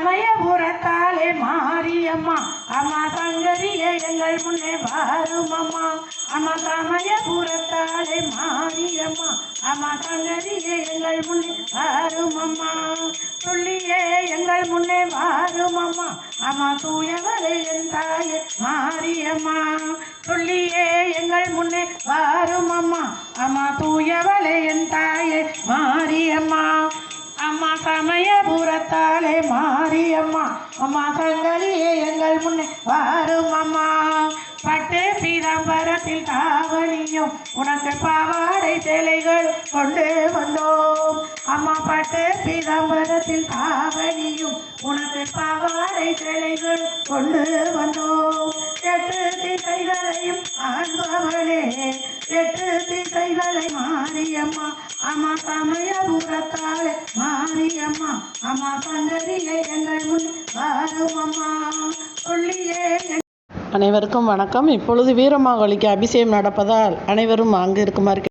சமயபுரத்தாலே மாரியம்மா. அம்மா சங்கரியே எங்கள் முன்னே வாரும் அம்மா அம்மா சமயபுரத்தாலே மாரியம்மா. அம்மா சங்கரியே எங்கள் முன்னே வாரும் அம்மா சொல்லியே எங்கள் முன்னே வாரும் அம்மா அம்மா தூயவளே என் தாயே மாரியம்மா. சொல்லியே எங்கள் முன்னே வாரும் அம்மா அம்மா தூயவளே என் தாயே மாரியம்மா. சமயபுரத்தாலே மாரியம்மா. அம்மா சங்கரியே எங்கள் முன்னே வாரும் அம்மா பட்டு பீதாம்பரத்தில் தாவணியும் உனக்கு பாவாடை சேலைகள் கொண்டு வந்தோம். அம்மா பட்டு பீதாம்பரத்தில் தாவணியும் உனக்கு பாவாடை சேலைகள் கொண்டு வந்தோம். எட்டு திசைகளையும் ஆண்பவளே எட்டு திசைகளை மாரியம்மா அம்மா சமயபுரத்தாலே மாரியம்மா அம்மா சங்கதியே எங்கள் முன் வாரும் சொல்லியே அனைவருக்கும் வணக்கம். இப்பொழுது வீரமாகலிக்கு அபிஷேகம் நடப்பதால் அனைவரும் அங்கு இருக்குமாறு